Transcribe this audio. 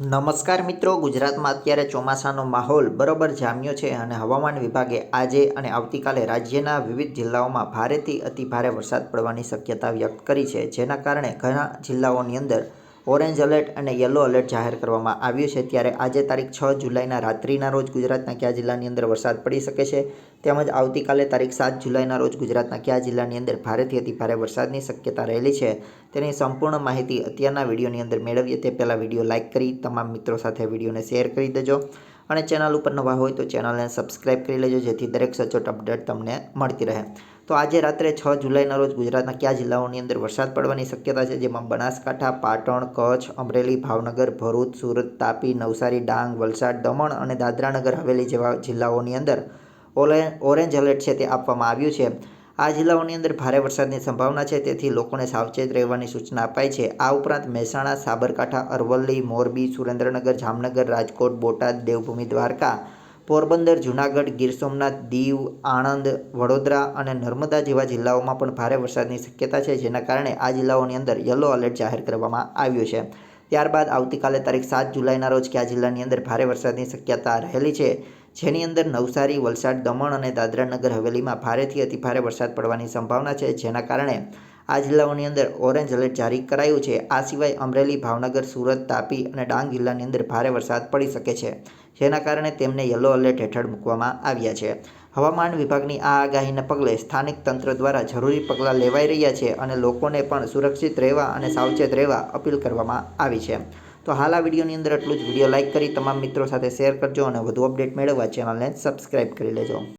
નમસ્કાર મિત્રો, ગુજરાતમાં અત્યારે ચોમાસાનો માહોલ બરોબર જામ્યો છે અને હવામાન વિભાગે આજે અને આવતીકાલે રાજ્યના વિવિધ જિલ્લાઓમાં ભારેથી અતિ ભારે વરસાદ પડવાની શક્યતા વ્યક્ત કરી છે, જેના કારણે ઘણા જિલ્લાઓની અંદર ઓરેન્જ એલર્ટ અને યલો એલર્ટ જાહેર કરવામાં આવ્યું છે. ત્યારે આજે તારીખ છ જુલાઈના રાત્રિના રોજ ગુજરાતના કયા જિલ્લાની અંદર વરસાદ પડી શકે છે? તેમજ આવતીકાલે તારીખ સાત જુલાઈના રોજ ગુજરાતના કયા જિલ્લાની અંદર ભારેથી અતિભારે વરસાદની શક્યતા રહેલી છે? તેની સંપૂર્ણ માહિતી અત્યારના વિડીયોની અંદર મેળવીએ. તે પહેલાં વીડિયો લાઇક કરી તમામ મિત્રો સાથે વિડીયોને શેર કરી દેજો. અને ચેનલ ઉપર નવા હોય તો ચેનલને સબસ્ક્રાઈબ કરી લેજો, જેથી દરેક સચોટ અપડેટ તમને મળતી રહે. તો આજે રાત્રે છ જુલાઈના રોજ ગુજરાતના કયા જિલ્લાઓની અંદર વરસાદ પડવાની શક્યતા છે? જેમાં બનાસકાંઠા, પાટણ, કચ્છ, અમરેલી, ભાવનગર, ભરૂચ, સુરત, તાપી, નવસારી, ડાંગ, વલસાડ, દમણ અને દાદરાનગર હવેલી જેવા જિલ્લાઓની અંદર ઓરેન્જ એલર્ટ છે તે આપવામાં આવ્યું છે. આ જિલ્લાઓની અંદર ભારે વરસાદની સંભાવના છે, તેથી લોકોને સાવચેત રહેવાની સૂચના અપાઈ છે. આ ઉપરાંત મહેસાણા, સાબરકાંઠા, અરવલ્લી, મોરબી, સુરેન્દ્રનગર, જામનગર, રાજકોટ, બોટાદ, દેવભૂમિ, દ્વારકા, પોરબંદર, જૂનાગઢ, ગીર સોમનાથ, દીવ, આણંદ, વડોદરા અને નર્મદા જેવા જિલ્લાઓમાં પણ ભારે વરસાદની શક્યતા છે, જેના કારણે આ જિલ્લાઓની અંદર યલો એલર્ટ જાહેર કરવામાં આવ્યું છે. ત્યારબાદ આવતીકાલે તારીખ સાત જુલાઈના રોજ કયા જિલ્લાની અંદર ભારે વરસાદની શક્યતા રહેલી છે. જેની અંદર નવસારી, વલસાડ, દમણ અને દાદરાનગર હવેલીમાં ભારેથી અતિ ભારે વરસાદ પડવાની સંભાવના છે, જેના કારણે આ જિલ્લાઓની અંદર ઓરેન્જ એલર્ટ જારી કરાયું છે. આ સિવાય અમરેલી, ભાવનગર, સુરત, તાપી અને ડાંગ જિલ્લાની અંદર ભારે વરસાદ પડી શકે છે, જેના કારણે તેમને યલો એલર્ટ હેઠળ મૂકવામાં આવ્યા છે. હવામાન વિભાગની આ આગાહીને પગલે સ્થાનિક તંત્ર દ્વારા જરૂરી પગલાં લેવાઈ રહ્યા છે અને લોકોને પણ સુરક્ષિત રહેવા અને સાવચેત રહેવા અપીલ કરવામાં આવી છે. તો હાલ આ વિડીયોની અંદર એટલું જ. વીડિયો લાઇક કરી તમામ મિત્રો સાથે શેર કરજો અને વધુ અપડેટ મેળવવા ચેનલને સબસ્ક્રાઈબ કરી લેજો.